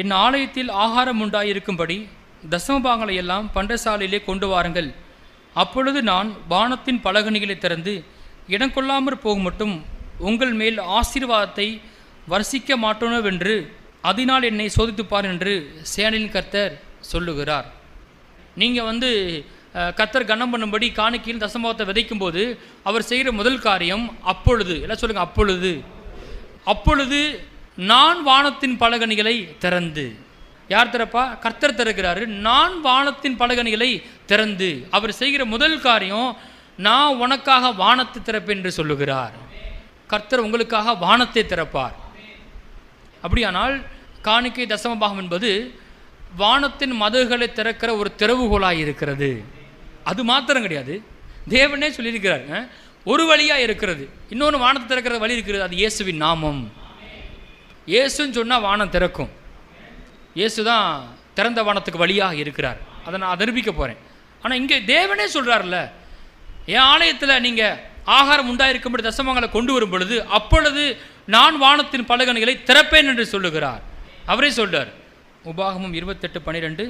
என் ஆலயத்தில் ஆகாரம் உண்டாயிருக்கும்படி தசமபாகங்களை எல்லாம் பண்டசாலையிலே கொண்டு வாருங்கள். அப்பொழுது நான் வானத்தின் பலகணிகளை திறந்து இடம் கொள்ளாமற் போகும் மட்டும் உங்கள் மேல் ஆசீர்வாதத்தை வர்சிக்க மாட்டோனவென்று அதனால் என்னை சோதித்துப்பார் என்று சேனலின் கர்த்தர் சொல்லுகிறார். நீங்கள் வந்து கத்தர் கர்த்தர் கனம் பண்ணும்படி காணிக்கையில் தசமபாகத்தை விதைக்கும் போது அவர் செய்கிற முதல் காரியம் அப்பொழுது. எல்லாம் சொல்லுங்கள் அப்பொழுது. அப்பொழுது நான் வானத்தின் பலகணிகளை திறந்து. யார் திறப்பா? கர்த்தர் திறக்கிறாரு. நான் வானத்தின் பலகணிகளை திறந்து. அவர் செய்கிற முதல் காரியம் நான் உனக்காக வானத்தை திறப்பேன் என்று சொல்லுகிறார். கர்த்தர் உங்களுக்காக வானத்தை திறப்பார். அப்படியானால் காணிக்கை தசமபாகம் என்பது வானத்தின் மதுகளை திறக்கிற ஒரு திறவுகோலாக இருக்கிறது. அது மாத்திரம் கிடையாது. தேவனே சொல்லியிருக்கிறார் ஒரு வழியாக இருக்கிறது. இன்னொன்று வானத்தை திறக்கிற வழி இருக்கிறது. அது இயேசுவின் நாமம். இயேசுன்னு சொன்னால் வானம் திறக்கும். இயேசு தான் திறந்த வானத்துக்கு வழியாக இருக்கிறார். அதை நான் அதர்பிக்க போகிறேன் ஆனால் இங்கே தேவனே சொல்கிறார்ல என் ஆலயத்தில் நீங்கள் ஆகாரம் உண்டாயிருக்கும்படி தசமங்களை கொண்டு வரும் பொழுது அப்பொழுது நான் வானத்தின் பலகணிகளை திறப்பேன் என்று சொல்லுகிறார். அவரே சொல்றார் உபாகமும் இருபத்தெட்டு பன்னிரெண்டு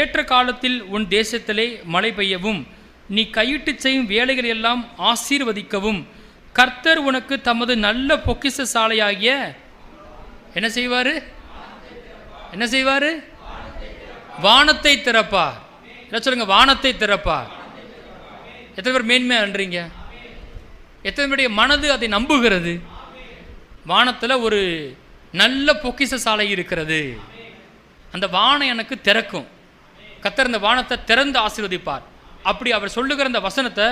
ஏற்ற காலத்தில் உன் தேசத்திலே மழை பெய்யவும் நீ கையிட்டு செய்யும் வேலைகள் எல்லாம் ஆசீர்வதிக்கவும் கர்த்தர் உனக்கு தமது நல்ல பொக்கிஷ சாலையாகிய என்ன செய்வார்? என்ன செய்வார்? வானத்தை திறப்பார். என்ன சொல்லுங்க வானத்தை திறப்பார். எத்தனை பேர் மேன்மையா அன்றீங்க எத்தனை பேருடைய மனது அதை நம்புகிறது? வானத்தில் ஒரு நல்ல பொக்கிஷ சாலை இருக்கிறது. அந்த வானம் எனக்கு திறக்கும். கத்தர் இந்த வானத்தை திறந்து ஆசீர்வதிப்பார். அப்படி அவர் சொல்லுகிற அந்த வசனத்தை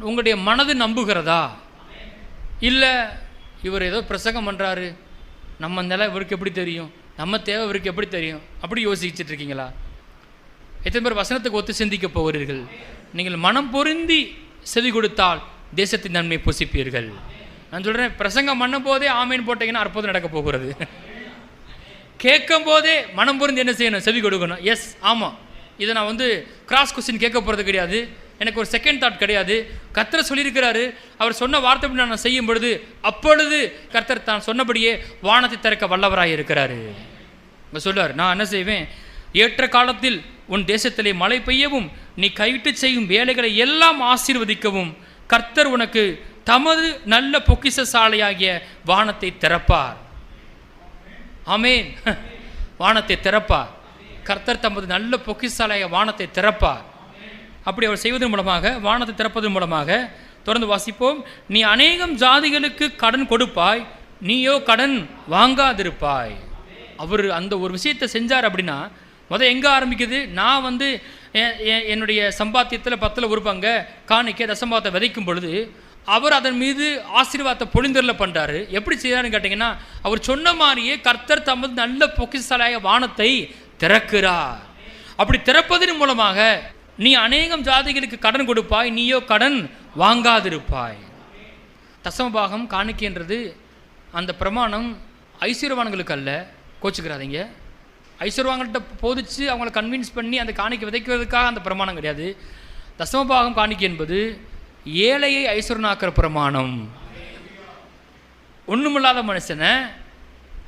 உங்களுடைய மனது நம்புகிறதா? இல்லை இவர் ஏதோ பிரசங்கம் பண்ணுறாரு நம்ம நிலை இவருக்கு எப்படி தெரியும்? நம்ம தேவை இவருக்கு எப்படி தெரியும்? அப்படி யோசிச்சுட்டு இருக்கீங்களா? எத்தனை பேர் வசனத்துக்கு ஒத்து சிந்திக்க போகிறீர்கள்? நீங்கள் மனம் பொருந்தி செவி கொடுத்தால் தேசத்தின் நன்மை புசிப்பீர்கள். நான் சொல்கிறேன் பிரசங்கம் பண்ணும் போதே ஆமீன் போட்டீங்கன்னா அற்புதம் நடக்க போகிறது. கேட்கும் போதே மனம் பொருந்து என்ன செய்யணும்? செவி கொடுக்கணும். எஸ் ஆமாம் இதை நான் வந்து கிராஸ் கொஸ்டின் கேட்க போகிறது கிடையாது. எனக்கு ஒரு செகண்ட் தாட் கிடையாது. கர்த்தர் சொல்லியிருக்கிறாரு அவர் சொன்ன வார்த்தை நான் செய்யும் பொழுது அப்பொழுது கர்த்தர் தான் சொன்னபடியே வானத்தை திறக்க வல்லவராக இருக்கிறாரு. இப்போ சொல்லுவார் நான் என்ன செய்வேன்? ஏற்ற காலத்தில் உன் தேசத்திலே மழை பெய்யவும் நீ கைவிட்டு செய்யும் வேலைகளை எல்லாம் ஆசீர்வதிக்கவும் கர்த்தர் உனக்கு தமது நல்ல பொக்கிச சாலையாகிய வானத்தை திறப்பார். ஆமேன். வானத்தை திறப்பார். கர்த்தர் தமது நல்ல பொக்கிசாலைய வானத்தை திறப்பார். அப்படி அவர் செய்வதன் மூலமாக வானத்தை திறப்பதன் மூலமாக தொடர்ந்து வாசிப்போம். நீ அநேகம் ஜாதிகளுக்கு கடன் கொடுப்பாய் நீயோ கடன் வாங்காதிருப்பாய். அவர் அந்த ஒரு விஷயத்தை செஞ்சார் அப்படின்னா முதல் எங்கே ஆரம்பிக்குது? நான் வந்து எ- என்னுடைய சம்பாத்தியத்தில் பத்தில் ஒரு பங்க காணிக்க தசம்பாத்தை விதைக்கும் பொழுது அவர் அதன் மீது ஆசீர்வாதத்தை பொழிந்தரில் பண்ணுறாரு எப்படி செய்கிறாருன்னு கேட்டிங்கன்னா அவர் சொன்ன மாதிரியே கர்த்தர் தமது நல்ல பொக்கிசாலைய வானத்தை திறக்கிறார். அப்படி திறப்பதன் மூலமாக நீ அநேகம் ஜாதிகளுக்கு கடன் கொடுப்பாய் நீயோ கடன் வாங்காதிருப்பாய். தசமபாகம் காணிக்கின்றது அந்த பிரமாணம் ஐஸ்வர்யவான்களுக்கு அல்ல. கோச்சுக்கிறாதீங்க. ஐஸ்வர்வான்கள்ட்ட போதிச்சு அவங்கள கன்வின்ஸ் பண்ணி அந்த காணிக்கை விதைக்கிறதுக்காக அந்த பிரமாணம் கிடையாது. தசமபாகம் காணிக்கை என்பது ஏழையை ஐஸ்வரனாக்கிற பிரமாணம். ஒன்றுமில்லாத மனுஷனை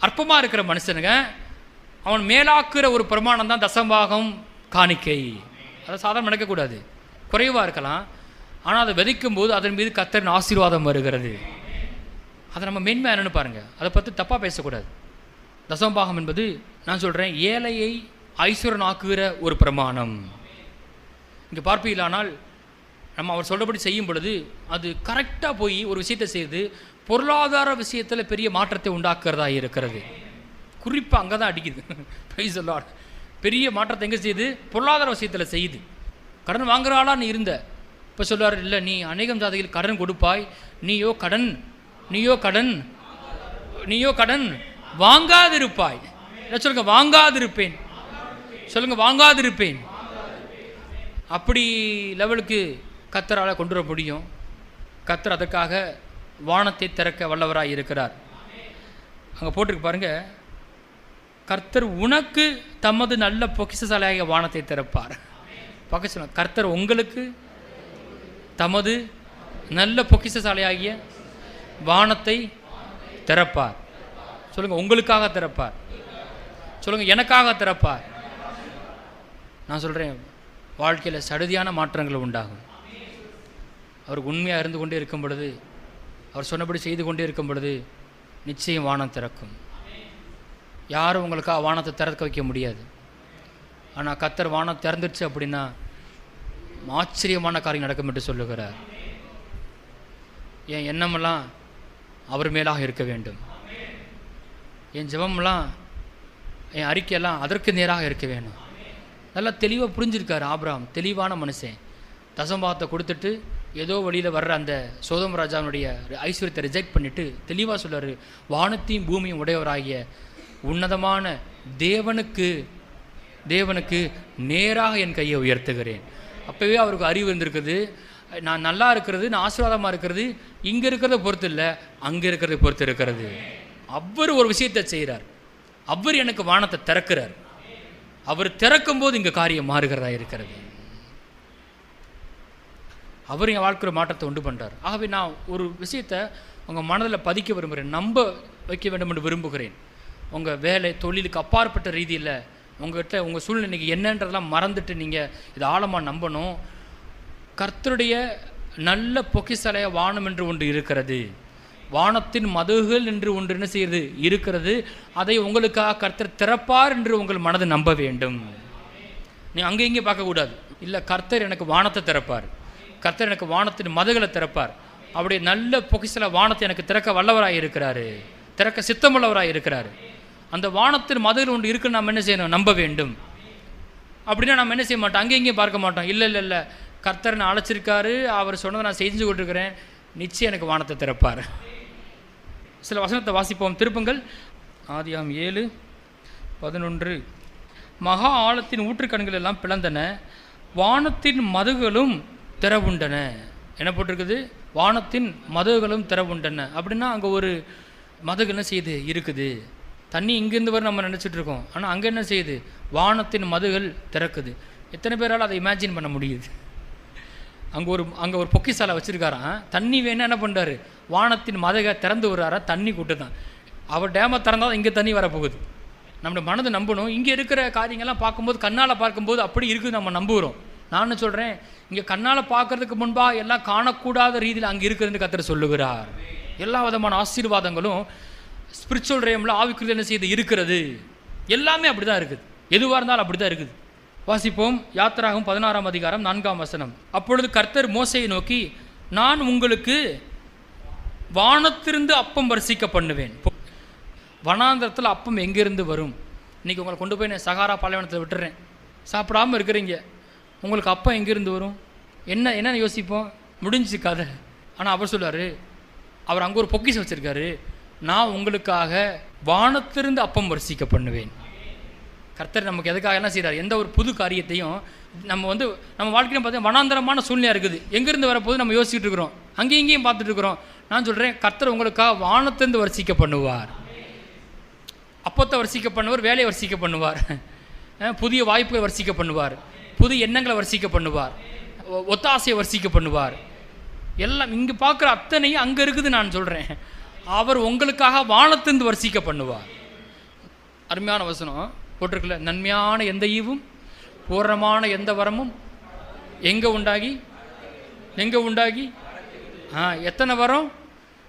அற்பமாக இருக்கிற மனுஷனுங்க அவன் மேலாக்குற ஒரு பிரமாணம் தான் தசம்பாகம் காணிக்கை. அதை சாதாரண நடக்கக்கூடாது குறைவாக இருக்கலாம். ஆனால் அதை விதைக்கும் போது அதன் மீது கத்தரின் ஆசீர்வாதம் வருகிறது. அதை நம்ம மேன்மை என்னென்னு பாருங்கள் அதை பற்றி தப்பாக பேசக்கூடாது. தசமபாகம் என்பது நான் சொல்கிறேன் ஏழையை ஐஸ்வரன் ஆக்குகிற ஒரு பிரமாணம். இங்கே பார்ப்பீங்களானால் நம்ம அவர் சொல்கிறபடி செய்யும் பொழுது அது கரெக்டாக போய் ஒரு விஷயத்தை செய்து பொருளாதார விஷயத்தில் பெரிய மாற்றத்தை உண்டாக்குறதா இருக்கிறது. குறிப்பாக அங்கே தான் அடிக்குது. Praise. பெரிய மாற்றத்தை எங்கே செய்யுது பொருளாதார விஷயத்தில் செய்யுது கடன் வாங்குறாளா நீ இருந்த. இப்போ சொல்லுவார் இல்லை நீ அநேகம் ஜாதிகள் கடன் கொடுப்பாய். நீயோ கடன் நீயோ கடன் நீயோ கடன் வாங்காதிருப்பாய். என்ன சொல்லுங்க வாங்காதிருப்பேன். சொல்லுங்க வாங்காதிருப்பேன். அப்படி லெவலுக்கு கத்தரால் கொண்டு வர முடியும். கத்தர் அதற்காக வானத்தை திறக்க வல்லவராக இருக்கிறார். அங்கே போட்டிருக்கு பாருங்கள் கர்த்தர் உனக்கு தமது நல்ல பொக்கிஷசாலையாக வானத்தை திறப்பார். பொக்கிஷ கர்த்தர் உங்களுக்கு தமது நல்ல பொக்கிஷசாலையாகிய வானத்தை திறப்பார். சொல்லுங்கள் உங்களுக்காக திறப்பார். சொல்லுங்கள் எனக்காக திறப்பார். நான் சொல்கிறேன் வாழ்க்கையில் சடுதியான மாற்றங்கள் உண்டாகும். அவர் உண்மையாக இருந்து கொண்டே இருக்கும் பொழுது அவர் சொன்னபடி செய்து கொண்டே இருக்கும் பொழுது நிச்சயம் வானம் திறக்கும். யாரும் உங்களுக்காக வானத்தை திறக்க வைக்க முடியாது. ஆனால் கத்தர் வானம் திறந்துடுச்சு அப்படின்னா ஆச்சரியமான காரியம் நடக்கும் என்று சொல்லுகிறார். என் எண்ணமெல்லாம் அவர் மேலாக இருக்க வேண்டும். என் ஜபம்லாம் என் அறிக்கையெல்லாம் அதற்கு நேராக இருக்க வேணும் நல்லா தெளிவாக புரிஞ்சிருக்காரு ஆப்ராம் தெளிவான மனுஷன். தசம்பாத்தை கொடுத்துட்டு ஏதோ வழியில் வர்ற அந்த சோதம் ராஜாவுடைய ஐஸ்வர்யத்தை ரிஜெக்ட் பண்ணிட்டு தெளிவாக சொல்கிறார் வானத்தையும் பூமியும் உடையவராகிய உன்னதமான தேவனுக்கு தேவனுக்கு நேராக என் கையை உயர்த்துகிறேன். அப்போவே அவருக்கு அறிவு இருந்திருக்குது. நான் நல்லா இருக்கிறது நான் ஆசீர்வாதமாக இருக்கிறது இங்கே இருக்கிறத பொறுத்து இல்லை அங்கே இருக்கிறத பொறுத்து இருக்கிறது. அவர் ஒரு விஷயத்தை செய்கிறார் அவர் எனக்கு வானத்தை திறக்கிறார். அவர் திறக்கும் போது இங்கே காரியம் மாறுகிறதா இருக்கிறது. அவர் என் வாழ்க்கையில் மாற்றத்தை உண்டு பண்ணுறார் ஆகவே நான் ஒரு விஷயத்தை உங்கள் மனதில் பதிக்க விரும்புகிறேன். நம்ப வைக்க வேண்டும் என்று விரும்புகிறேன். உங்கள் வேலை தொழிலுக்கு அப்பாற்பட்ட ரீதியில் உங்கள்கிட்ட உங்கள் சூழ்நிலைக்கு என்னன்றதெல்லாம் மறந்துட்டு நீங்கள் இதை ஆழமாக நம்பணும். கர்த்தருடைய நல்ல பொக்கிசலைய வானம் என்று ஒன்று இருக்கிறது. வானத்தின் மதுகள் என்று ஒன்று என்ன செய்யுது? இருக்கிறது. அதை உங்களுக்காக கர்த்தர் திறப்பார் என்று உங்கள் மனதை நம்ப வேண்டும். நீ அங்கே இங்கே பார்க்கக்கூடாது இல்லை கர்த்தர் எனக்கு வானத்தை திறப்பார். கர்த்தர் எனக்கு வானத்தின் மதுகளை திறப்பார். அப்படி நல்ல பொக்கிசல வானத்தை எனக்கு திறக்க வல்லவராக இருக்கிறாரு. திறக்க சித்தமுள்ளவராக இருக்கிறாரு. அந்த வானத்தின் மதுகள் ஒன்று இருக்குன்னு நம்ம என்ன செய்யணும்? நம்ப வேண்டும். அப்படின்னா நம்ம என்ன செய்ய மாட்டோம்? அங்கே இங்கேயும் பார்க்க மாட்டோம். இல்லை இல்லை இல்லை. கர்த்தர் நான் அழைச்சிருக்காரு. அவர் சொன்னதை நான் செஞ்சு கொண்டிருக்கிறேன். நிச்சயம் எனக்கு வானத்தை திறப்பார். சில வசனத்தை வாசிப்போம். திருப்பங்கள் ஆதியாம் ஏழு பதினொன்று. மகா ஆழத்தின் ஊற்றுக்கண்கள் எல்லாம் பிளந்தன. வானத்தின் மதுகளும் திறவுண்டன. என்ன போட்டிருக்குது? வானத்தின் மதுகளும் திறவுண்டன. அப்படின்னா அங்கே ஒரு மதுகள் என்ன செய்யுது? இருக்குது. தண்ணி இங்கேருந்து வர நம்ம நினச்சிட்டு இருக்கோம். ஆனால் அங்கே என்ன செய்யுது? வானத்தின் மதுகள் திறக்குது. எத்தனை பேரால் அதை இமேஜின் பண்ண முடியுது? அங்கே ஒரு அங்கே ஒரு பொக்கிசாலை வச்சுருக்காராம். தண்ணி வேணா என்ன பண்ணுறாரு வானத்தின் மதகை திறந்து விடுறாரா? தண்ணி கூட்டு தான். அவர் டேமை திறந்தால் இங்கே தண்ணி வரப்போகுது. நம்மளோட மனதை நம்பணும். இங்கே இருக்கிற காரியங்கள்லாம் பார்க்கும்போது கண்ணால் பார்க்கும்போது அப்படி இருக்குது நம்ம நம்புகிறோம் நான் சொல்கிறேன் இங்கே கண்ணால் பார்க்கறதுக்கு முன்பாக எல்லாம் காணக்கூடாத ரீதியில் அங்கே இருக்குதுன்னு கத்தர் சொல்லுகிறார். எல்லா விதமான ஆசீர்வாதங்களும் ஸ்பிரிச்சுவல் ரேமில் ஆவிக்குரிய என்ன செய்து? இருக்கிறது. எல்லாமே அப்படி தான் இருக்குது. எதுவாக இருந்தாலும் அப்படி தான் இருக்குது. வாசிப்போம். யாத்திராகும் பதினாறாம் அதிகாரம் நான்காம் வசனம். அப்பொழுது கர்த்தர் மோசையை நோக்கி நான் உங்களுக்கு வானத்திலிருந்து அப்பம் வரிசிக்க பண்ணுவேன். வனாந்திரத்தில் அப்பம் எங்கேருந்து வரும்? இன்றைக்கி உங்களை கொண்டு போய் நான் சகாரா பாலைவனத்தில் விட்டுறேன். சாப்பிடாம இருக்கிறீங்க. உங்களுக்கு அப்பம் எங்கேருந்து வரும்? என்ன என்னென்னு யோசிப்போம். முடிஞ்சு கதை. ஆனால் அவர் சொல்லுவார் அவர் அங்கே ஒரு பொக்கிஷம் வச்சுருக்காரு. நான் உங்களுக்காக வானத்திலிருந்து அப்பம் வரிசிக்க பண்ணுவேன் கர்த்தர் நமக்கு எதுக்காக என்ன செய்கிறார் எந்த ஒரு புது காரியத்தையும் நம்ம வந்து நம்ம வாழ்க்கையில் பார்த்தீங்கன்னா வனாந்தரமான சூழ்நிலை இருக்குது. எங்கேருந்து வரப்போது நம்ம யோசிச்சுட்டு இருக்கிறோம். அங்கேயும் இங்கேயும் பார்த்துட்டு இருக்கிறோம். நான் சொல்கிறேன் கர்த்தர் உங்களுக்காக வானத்திலிருந்து வரிசிக்க பண்ணுவார் அப்பத்தை வரிசிக்க பண்ணுவார் வேலையை வரிசிக்க பண்ணுவார் புதிய வாய்ப்புகளை வரிசிக்க பண்ணுவார் புது எண்ணங்களை வரிசிக்க பண்ணுவார் ஒத்தாசையை வரிசிக்க பண்ணுவார் எல்லாம் இங்கே பார்க்குற அத்தனையும் அங்கே இருக்குது நான் சொல்கிறேன் அவர் உங்களுக்காக வானத்திலிருந்து வரிசிக்க பண்ணுவார். அருமையான வசனம் போட்டிருக்கல நன்மையான எந்த ஈவும் பூரணமான எந்த வரமும் எங்கே உண்டாகி எங்கே உண்டாகி? ஆ எத்தனை வரம்?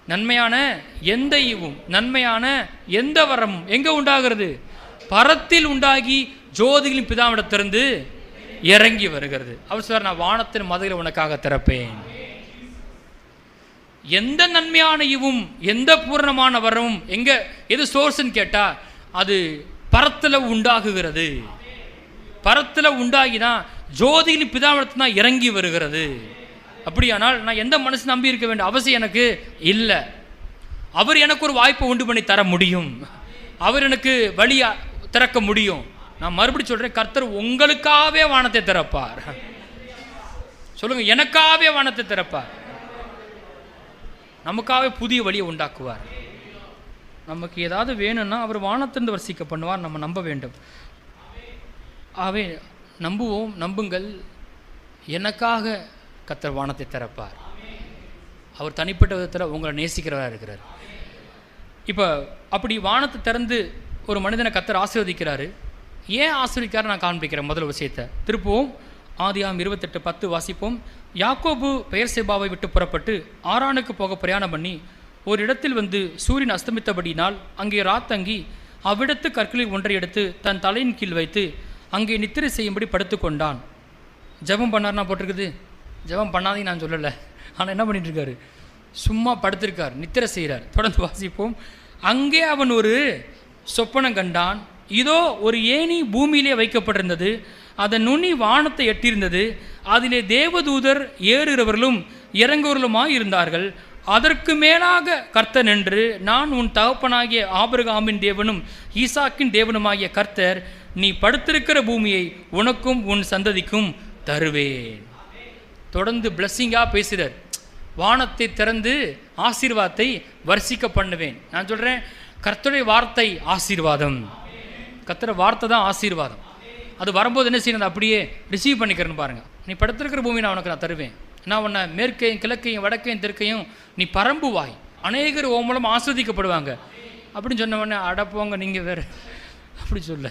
நன்மையான எந்த ஈவும் நன்மையான எந்த வரமும் எங்கே உண்டாகிறது? பரத்தில் உண்டாகி ஜோதிகளின் பிதாவிடத்திலிருந்து இறங்கி வருகிறது. அவர் சார் நான் வானத்தின் மதுரை உனக்காக திறப்பேன். எந்த நன்மையான இவும் எந்த பூரணமான வரமும் எங்க எது சோர்ஸ்ன்னு கேட்டா அது பரத்துல உண்டாகுகிறது. பரத்துல உண்டாகி தான் ஜோதியில் பிதாவிடத்து தான் இறங்கி வருகிறது. அப்படியானால் நான் எந்த மனசு நம்பி இருக்க வேண்டிய அவசியம் எனக்கு இல்லை. அவர் எனக்கு ஒரு வாய்ப்பை உண்டு பண்ணி தர முடியும். அவர் எனக்கு வழியா திறக்க முடியும். நான் மறுபடியும் சொல்றேன் கர்த்தர் உங்களுக்காகவே வானத்தை திறப்பார். சொல்லுங்க எனக்காகவே வானத்தை திறப்பார். நமக்காகவே புதிய வழியை உண்டாக்குவார். நமக்கு ஏதாவது வேணும்னா அவர் வானத்திலிருந்து வரிசிக்க பண்ணுவார். நம்ம நம்ப வேண்டும். ஆகவே நம்புவோம் நம்புங்கள். எனக்காக கத்தர் வானத்தை திறப்பார். அவர் தனிப்பட்ட விதத்தில் உங்களை நேசிக்கிறவராக இருக்கிறார். இப்போ அப்படி வானத்தை திறந்து ஒரு மனிதனை கத்தர் ஆசீர்வதிக்கிறாரு. ஏன் ஆசீர்வதிக்கிறாரு நான் காண்பிக்கிறேன் முதல் விஷயத்தை. திருப்பவும். ஆதியாம் இருபத்தெட்டு பத்து வாசிப்போம். யாக்கோபு பெயர் சேபாவை விட்டு புறப்பட்டு ஆரானுக்கு போக பிரயாணம் பண்ணி ஒரு இடத்தில் வந்து சூரியன் அஸ்தமித்தபடியினால் அங்கே ராத்தங்கி அவ்விடத்து கற்களில் ஒன்றை எடுத்து தன் தலையின் கீழ் வைத்து அங்கே நித்திரை செய்யும்படி படுத்துக்கொண்டான் ஜெபம் பண்ணார்னா போட்டிருக்குது? ஜெபம் பண்ணாதீங்க நான் சொல்லலை. ஆனால் என்ன பண்ணிட்டுருக்காரு சும்மா படுத்திருக்கார் நித்திரை செய்கிறார் தொடர்ந்து வாசிப்போம். அங்கே அவன் ஒரு சொப்பனம் கண்டான். இதோ ஒரு ஏணி பூமியிலே வைக்கப்பட்டிருந்தது. அதன் நுனி வானத்தை எட்டியிருந்தது. அதிலே தேவதூதர் ஏறுகிறவர்களும் இறங்குவர்களுமாய் இருந்தார்கள் அதற்கு மேலாக கர்த்தர் நின்று நான் உன் தகப்பனாகிய ஆபிரகாமின் தேவனும் ஈசாக்கின் தேவனுமாகிய கர்த்தர் நீ படுத்திருக்கிற பூமியை உனக்கும் உன் சந்ததிக்கும் தருவேன். தொடர்ந்து பிளஸ்ஸிங்காக பேசுகிறார். வானத்தை திறந்து ஆசீர்வாதத்தை வரிசிக்க பண்ணுவேன். நான் சொல்கிறேன் கர்த்தருடைய வார்த்தை ஆசீர்வாதம். கர்த்தர வார்த்தை தான் ஆசீர்வாதம். அது வரும்போது என்ன செய்யணும்? அதை அப்படியே ரிசீவ் பண்ணிக்கிறேன்னு பாருங்கள் நீ படுத்திருக்கிற பூமி நான் உனக்கு நான் தருவேன். நான் உன்னை மேற்கையும் கிழக்கையும் வடக்கையும் தெற்கையும் நீ பரம்புவாய். அநேகர் ஓ மூலம் ஆஸ்வதிக்கப்படுவாங்க. அப்படின்னு சொன்ன உடனே அடப்போங்க நீங்கள் வேறு. அப்படி சொல்ல.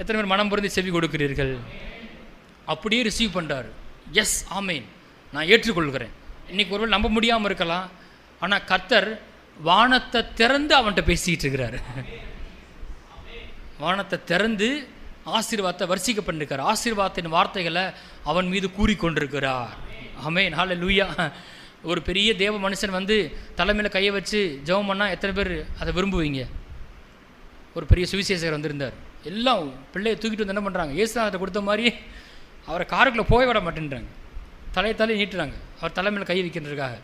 எத்தனை பேர் மனம் பொருந்தி செவி கொடுக்கிறீர்கள்? அப்படியே ரிசீவ் பண்ணுறாரு எஸ் ஆமேன் நான் ஏற்றுக்கொள்கிறேன். இன்றைக்கி ஒருவேளை நம்ப முடியாமல் இருக்கலாம். ஆனால் கர்த்தர் வானத்தை திறந்து அவன்கிட்ட பேசிக்கிட்டு இருக்கிறாரு. வானத்தை திறந்து ஆசீர்வாதத்தை வரிசிக்க பண்ணிருக்கார் ஆசீர்வாதத்தின் வார்த்தைகளை அவன் மீது கூறிக்கொண்டிருக்கிறார். ஆமே ஹால லூயா ஒரு பெரிய தேவ மனுஷன் வந்து தலைமையில் கையை வச்சு ஜெபம் பண்ணால் எத்தனை பேர் அதை விரும்புவீங்க? ஒரு பெரிய சுவிசேஷகர் வந்திருந்தார். எல்லாம் பிள்ளையை தூக்கிட்டு வந்து என்ன பண்ணுறாங்க ஏசுநாதத்தை கொடுத்த மாதிரி அவரை காருக்குள்ளே போய் விட மாட்டேன்றாங்க. தலையை தலையை நீட்டுறாங்க. அவர் தலைமையில் கை வைக்கிறதுக்காக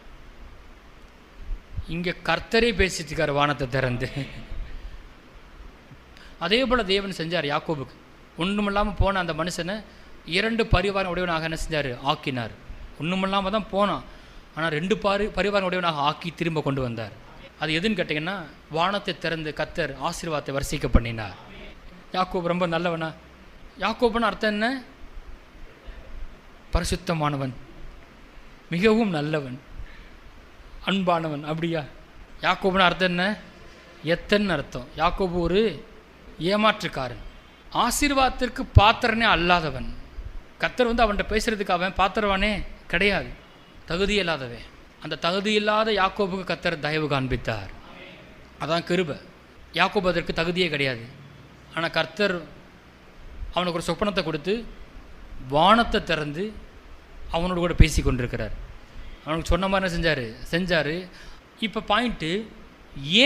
இங்கே கர்த்தரே பேசிட்டு இருக்கார் வானத்தை திறந்து. அதே போல் தேவன் செஞ்சார் யாக்கோபுக்கு. ஒன்றுமில்லாமல் போன அந்த மனுஷனை இரண்டு பரிவாரம் உடையவனாக என்ன செஞ்சார்? ஆக்கினார். ஒன்றுமில்லாமல் தான் போனான். ஆனால் ரெண்டு பாரி பரிவாரம் உடையவனாக ஆக்கி திரும்ப கொண்டு வந்தார். அது எதுன்னு கேட்டிங்கன்னா வானத்தை திறந்து கத்தர் ஆசீர்வாதத்தை வரிசைக்க பண்ணினார். யாக்கோப் ரொம்ப நல்லவனா? யாக்கோப்னு அர்த்தம் என்ன? பரிசுத்தமானவன். மிகவும் நல்லவன். அன்பானவன். அப்படியா? யாக்கோப்னு அர்த்தம் என்ன? எத்தன்னு அர்த்தம். யாக்கோபு ஒரு ஏமாற்றுக்காரன். ஆசீர்வாதத்திற்கு பாத்திரனே அல்லாதவன். கத்தர் வந்து அவன்கிட்ட பேசுகிறதுக்கு அவன் பாத்திரவானே கிடையாது. தகுதி இல்லாதவன் அந்த தகுதி இல்லாத யாக்கோபுக்கு கத்தர் தயவு காண்பித்தார். அதான் கிருபை. யாக்கோபு அதற்கு தகுதியே கிடையாது. ஆனால் கர்த்தர் அவனுக்கு ஒரு சொப்பனத்தை கொடுத்து வானத்தை திறந்து அவனோட கூட பேசி கொண்டிருக்கிறார். அவனுக்கு சொன்ன மாதிரி செஞ்சார்? செஞ்சார். இப்போ பாயிண்ட்டு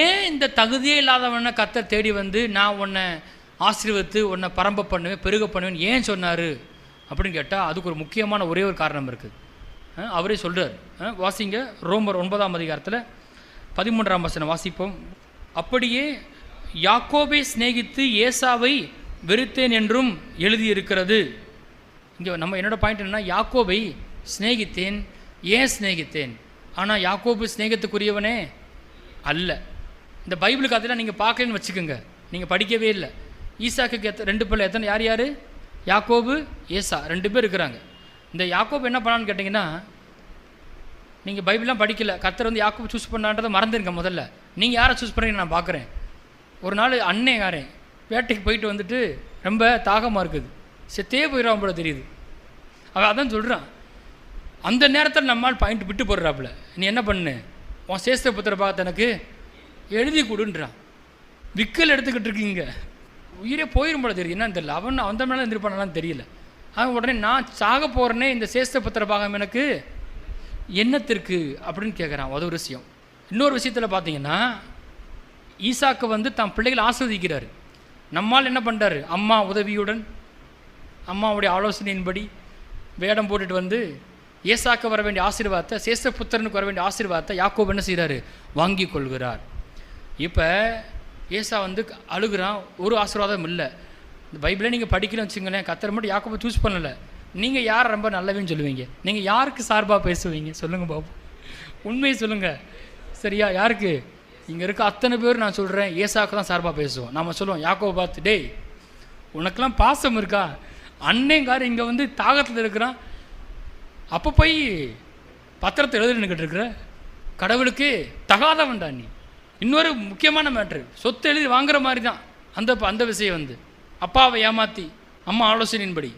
ஏன் இந்த தகுதியே இல்லாதவனை கத்தர் தேடி வந்து நான் உன்னை ஆசீர்வத்து உன்னை பரம்ப பண்ணுவேன் பெருக பண்ணுவேன் ஏன் சொன்னார்? அப்படின்னு கேட்டால் அதுக்கு ஒரு முக்கியமான ஒரே ஒரு காரணம் இருக்குது அவரே சொல்கிறார் வாசிங்க ரோமர் ஒன்பதாம் அதிகாரத்தில் பதிமூன்றாம் வசனம் வாசிப்போம். அப்படியே யாக்கோபை சிநேகித்து ஏசாவை வெறுத்தேன் என்றும் எழுதியிருக்கிறது. இங்கே நம்ம என்னோடய பாயிண்ட் என்னன்னா யாக்கோபை சிநேகித்தேன் ஏன் சிநேகித்தேன்? ஆனால் யாக்கோபு சிநேகத்துக்குரியவனே அல்ல. இந்த பைபிள் கதையெல்லாம் நீங்கள் பார்க்கலன்னு வச்சுக்கோங்க. நீங்கள் படிக்கவே இல்லை. ஈசாக்குக்கு எத்த ரெண்டு பிள்ளை எத்தனை? யார் யார்? யாக்கோபு ஏசா. ரெண்டு பேர் இருக்கிறாங்க. இந்த யாக்கோபு என்ன பண்ணான்னு கேட்டிங்கன்னா நீங்கள் பைபிள்லாம் படிக்கல. கத்தர் வந்து யாக்கோபு சூஸ் பண்ணான்றதை மறந்துருங்க முதல்ல. நீங்கள் யாரை சூஸ் பண்ணுறீங்க நான் பார்க்குறேன். ஒரு நாள் அண்ணே யாரேன் வேட்டைக்கு போயிட்டு வந்துட்டு ரொம்ப தாகமாக இருக்குது. செத்தே போயிடுவான் போல தெரியுது. அவன் அதான் சொல்கிறான் அந்த நேரத்தில் நம்மால் பாயிண்ட் விட்டு போடுறாப்புல. நீ என்ன பண்ணு? உன் சேஷ்ட புத்திர பார்த்து எனக்கு எழுதி கொடுன்றான். விக்கல் எடுத்துக்கிட்டு இருக்கீங்க. உயிரே போயிடும் போல தெரியுது. என்ன தெரியல. அவன் அந்த மேலே இருந்திருப்பானலாம் தெரியல. அவன் உடனே நான் சாக போகிறேனே இந்த சேஸ்த புத்திர பாகம் எனக்கு என்னத்திற்கு? அப்படின்னு கேட்குறான் அது ஒரு விஷயம். இன்னொரு விஷயத்தில் பார்த்தீங்கன்னா ஈசாக்கு வந்து தன் பிள்ளைகளை ஆஸ்வதிக்கிறார். நம்மால் என்ன பண்ணுறாரு அம்மா உதவியுடன் அம்மாவுடைய ஆலோசனையின்படி வேடம் போட்டுட்டு வந்து ஏசாக்கு வர வேண்டிய ஆசீர்வாதத்தை சேஷபுத்திரனுக்கு வர வேண்டிய ஆசீர்வாதத்தை யாக்கோப் என்ன செய்கிறாரு வாங்கி கொள்கிறார். இப்போ ஏசா வந்து அழுகுறான் ஒரு ஆசீர்வாதம் இல்லை. இந்த பைபிளை நீங்கள் படிக்கலன்னு வச்சுங்களேன் கத்தரை மட்டும் யாக்கோபை சூஸ் பண்ணலை. நீங்கள் யார் ரொம்ப நல்லவேன்னு சொல்லுவீங்க? நீங்கள் யாருக்கு சார்பாக பேசுவீங்க? சொல்லுங்கள் பாபு. உண்மையை சொல்லுங்கள் சரியா? யாருக்கு? இங்கே இருக்க அத்தனை பேர் நான் சொல்கிறேன் ஏசாவுக்கு தான் சார்பாக பேசுவோம். நம்ம சொல்லுவோம் யாக்கோ பார்த்து டேய் உனக்கெல்லாம் பாசம் இருக்கா? அண்ணேங்கார் இங்கே வந்து தாகத்தில் இருக்கிறான். அப்போ போய் பத்திரத்தை எழுதுன்னு இருக்கிற கடவுளுக்கு தகாதவன்டா நீ. இன்னொரு முக்கியமான மேட்ரு சொத்து எழுதி வாங்குற மாதிரி தான் அந்த அந்த விஷயம் வந்து அப்பாவை ஏமாற்றி அம்மா ஆலோசனையின்படி.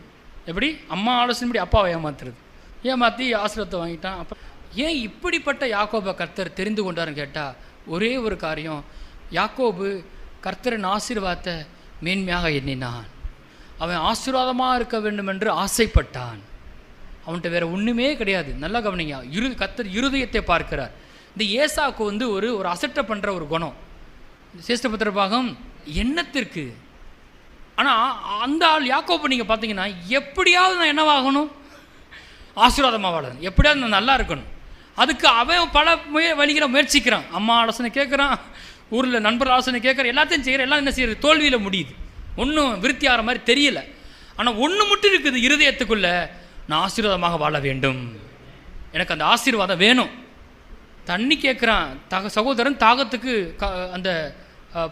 எப்படி? அம்மா ஆலோசனைப்படி அப்பாவை ஏமாத்துறது. ஏமாற்றி ஆசிரத்தை வாங்கிட்டான். அப்போ ஏன் இப்படிப்பட்ட யாக்கோபை கர்த்தர் தெரிந்து கொண்டாருன்னு கேட்டால் ஒரே ஒரு காரியம். யாக்கோபு கர்த்தரின் ஆசீர்வாதத்தை மேன்மையாக எண்ணினான். அவன் ஆசீர்வாதமாக இருக்க வேண்டும் என்று ஆசைப்பட்டான். அவன்கிட்ட வேறு ஒன்றுமே கிடையாது. நல்லா கவனிங்க. இரு கத்தர் இருதயத்தை பார்க்கிறார். இந்த ஏசாவுக்கு வந்து ஒரு ஒரு அசட்டை பண்ணுற ஒரு குணம். சேஷ்டபத்திர பாகம் எண்ணத்திற்கு. ஆனால் அந்த ஆள் யாக்கோப்பு நீங்கள் பார்த்தீங்கன்னா எப்படியாவது நான் என்னவாகணும் ஆசீர்வாதமாக வாழணும். எப்படியாவது நான் நல்லா இருக்கணும். அதுக்கு அவன் பல முய வழிகளை முயற்சிக்கிறான். அம்மா ஆலோசனை கேட்குறான் ஊரில் நண்பர் ஆலோசனை கேட்குறேன் எல்லாத்தையும் செய்கிற எல்லாம் என்ன செய்யறது? தோல்வியில் முடியுது. ஒன்றும் விருத்தி ஆகிற மாதிரி தெரியல. ஆனால் ஒன்று மட்டும் இருக்குது இருதயத்துக்குள்ளே. நான் ஆசீர்வாதமாக வாழ வேண்டும். எனக்கு அந்த ஆசீர்வாதம் வேணும். தண்ணி கேட்குறான் தக சகோதரன் தாகத்துக்கு க அந்த அஹ்,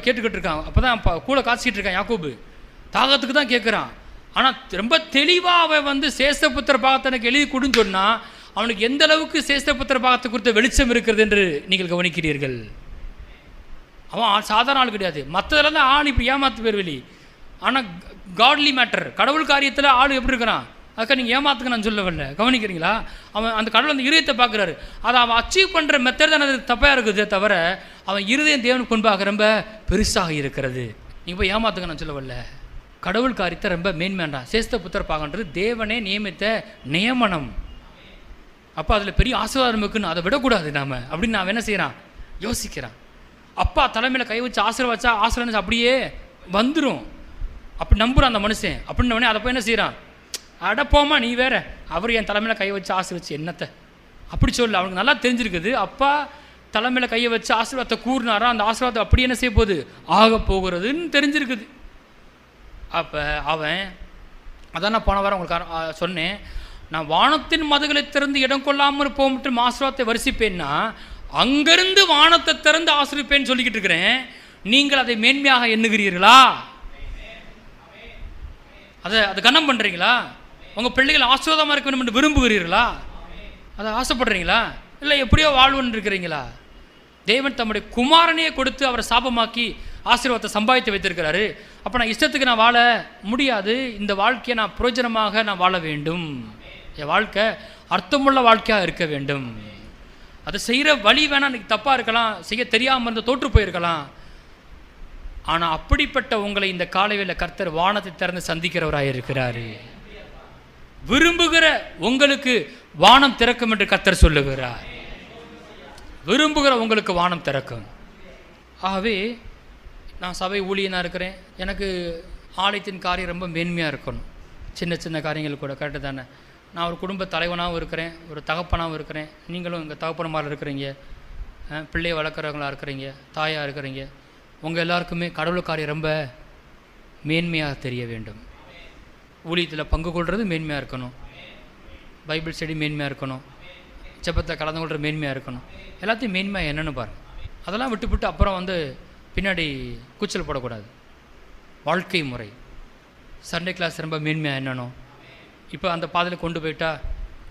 கேட்டுக்கிட்டு இருக்கான். அப்போ தான் கூட காய்ச்சிக்கிட்டு இருக்கான் யாக்கோபு. தாகத்துக்கு தான் கேட்குறான் ஆனால் ரொம்ப தெளிவாக அவன் வந்து சேஷபுத்திர பாகத்தை எனக்கு எழுதி கொடுன்னு சொன்னால் அவனுக்கு எந்த அளவுக்கு சேஷபுத்திர பாகத்தை குறித்த வெளிச்சம் இருக்கிறது என்று நீங்கள் கவனிக்கிறீர்கள்? அவன் ஆள் சாதாரண ஆள் கிடையாது. மற்றதெல்லாம் தான் ஆள் இப்போ ஏமாத்து பேர் வெளி. ஆனால் காட்லி மேட்டர் கடவுள் காரியத்தில் ஆள் எப்படி இருக்கிறான்? அதுக்காக நீங்கள் ஏமாத்துக்க நான் சொல்ல வரல கவனிக்கிறீங்களா? அவன் அந்த கடவுள் அந்த இருதயத்தை பார்க்குறாரு. அதை அவன் அச்சீவ் பண்ணுற மெத்தட் தான் அது தப்பாக இருக்குதே தவிர அவன் இருதயம் தேவனுக்கு முன்பாக ரொம்ப பெருசாக இருக்கிறது. நீங்கள் போய் ஏமாத்துக்க நான் சொல்ல வரல கடவுள் காரியத்தை ரொம்ப மேன்மேண்டா சேஸ்த புத்தர் பாகன்றது தேவனே நியமித்த நியமனம். அப்போ அதில் பெரிய ஆசீர்வாதம் இருக்குன்னு அதை விடக்கூடாது நாம். அப்படின்னு நான் என்ன செய்கிறான் யோசிக்கிறான். அப்பா தலைமையில் கை வச்சு ஆசீர்வாச்சா ஆசீர்வாதம் அப்படியே வந்துடும் அப்படி நம்புகிறான் அந்த மனுஷன். அப்படின்னு அதை போய் என்ன செய்கிறான் அடப்போமா நீ வேற? அவர் என் தலைமையில் கை வச்சு ஆசீர்வச்சு என்னத்தை? அப்படி சொல்லல அவனுக்கு நல்லா தெரிஞ்சிருக்குது. அப்பா தலைமையில் கையை வச்சு ஆசீர்வாதத்தை கூறினாரா? அந்த ஆசீர்வாதம் அப்படி என்ன செய்ய போகுது? ஆக போகிறதுன்னு தெரிஞ்சிருக்குது. அப்போ அவன் அதான் நான் போன வாரம் உங்களுக்கு சொன்னேன். நான் வானத்தின் மதுகளை திறந்து இடம் கொள்ளாமல் போகும்ட்டு ஆசீர்வாதத்தை வரிசிப்பேன்னா அங்கிருந்து வானத்தை திறந்து ஆசிரிப்பேன்னு சொல்லிக்கிட்டு இருக்கிறேன். நீங்கள் அதை மேன்மையாக எண்ணுகிறீர்களா? அதை அதை கனம் பண்ணுறீங்களா உங்கள் பிள்ளைகள் ஆசீர்வாதமாக இருக்க வேண்டும் என்று விரும்புகிறீர்களா? அதை ஆசைப்படுறீங்களா? இல்லை எப்படியோ வாழ்வுன்னு இருக்கிறீங்களா? தேவன் தம்முடைய குமாரனையே கொடுத்து அவரை சாபமாக்கி ஆசீர்வாதத்தை சம்பாதித்து வைத்திருக்கிறாரு. அப்போ நான் இஷ்டத்துக்கு நான் வாழ முடியாது. இந்த வாழ்க்கையை நான் பிரயோஜனமாக நான் வாழ வேண்டும். என் வாழ்க்கை அர்த்தமுள்ள வாழ்க்கையாக இருக்க வேண்டும். அதை செய்கிற வழி வேணால் எனக்கு தப்பாக இருக்கலாம். செய்ய தெரியாமல் இருந்து தோற்று போயிருக்கலாம். ஆனால் அப்படிப்பட்ட உங்களை இந்த காலையில் கர்த்தர் வானத்தை திறந்து சந்திக்கிறவராக இருக்கிறாரு விரும்புகிற உங்களுக்கு வானம் திறக்கும் என்று கத்தர் சொல்லுகிறார். விரும்புகிற உங்களுக்கு வானம் திறக்கும். ஆகவே நான் சபை ஊழியனாக இருக்கிறேன். எனக்கு ஆலயத்தின் காரியம் ரொம்ப மேன்மையாக இருக்கணும். சின்ன சின்ன காரியங்கள் கூட கரெக்டு தானே? நான் ஒரு குடும்ப தலைவனாகவும் இருக்கிறேன். ஒரு தகப்பனாகவும் இருக்கிறேன். நீங்களும் எங்கள் தகப்பனமாக இருக்கிறீங்க. பிள்ளையை வளர்க்குறவங்களாக இருக்கிறீங்க. தாயாக இருக்கிறீங்க. உங்கள் எல்லாருக்குமே கடவுள் காரியம் ரொம்ப மேன்மையாக தெரிய வேண்டும். ஊழியத்தில் பங்கு கொள்வது மேன்மையாக இருக்கணும். பைபிள் ஸ்டடி மேன்மையாக இருக்கணும். உச்சபத்தில் கலந்து கொள்கிற மேன்மையாக இருக்கணும். எல்லாத்தையும் மேன்மையாக என்னன்னு பாருங்கள் அதெல்லாம் விட்டுவிட்டு அப்புறம் வந்து பின்னாடி கூச்சல் போடக்கூடாது. வாழ்க்கை முறை. சண்டே கிளாஸ் ரொம்ப மேன்மையாக என்னணும் இப்போ அந்த பாதையில் கொண்டு போயிட்டால்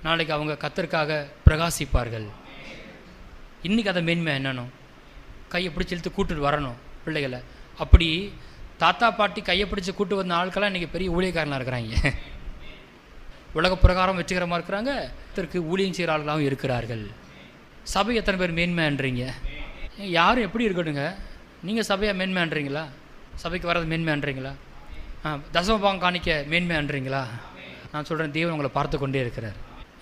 நாளைக்கு அவங்க கத்தருக்காக பிரகாசிப்பார்கள். இன்றைக்கி அதை மேன்மையாக என்னணும் கையை பிடிச்சி இழுத்து கூட்டிட்டு வரணும் பிள்ளைகளை. அப்படி தாத்தா பாட்டி கையை பிடிச்சி கூட்டு வந்த ஆட்களாக இன்றைக்கி பெரிய ஊழியக்காரனாக இருக்கிறாங்க. உலக பிரகாரம் வெற்றிகரமாக இருக்கிறாங்க. இதற்கு ஊழியம் செய்கிற ஆள்களாகவும் இருக்கிறார்கள். சபை எத்தனை பேர் மேன்மைன்றீங்க? யாரும் எப்படி இருக்கட்டுங்க நீங்கள் சபையை மேன்மைன்றீங்களா? சபைக்கு வர்றது மேன்மைன்றீங்களா? ஆ தசமபாகம் காணிக்க மேன்மைன்றீங்களா? நான் சொல்கிறேன் தேவன் உங்களை பார்த்து கொண்டே இருக்கிறார்.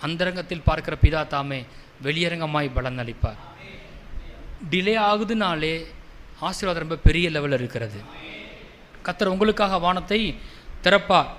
அந்தரங்கத்தில் பார்க்கிற பிதா தாமே வெளியரங்கமாய் பலன் அளிப்பார் டிலே ஆகுதுனாலே ஆசீர்வாதம் ரொம்ப பெரிய லெவலில் இருக்கிறது. கத்தர் உங்களுக்காக வானத்தை திறப்பார்.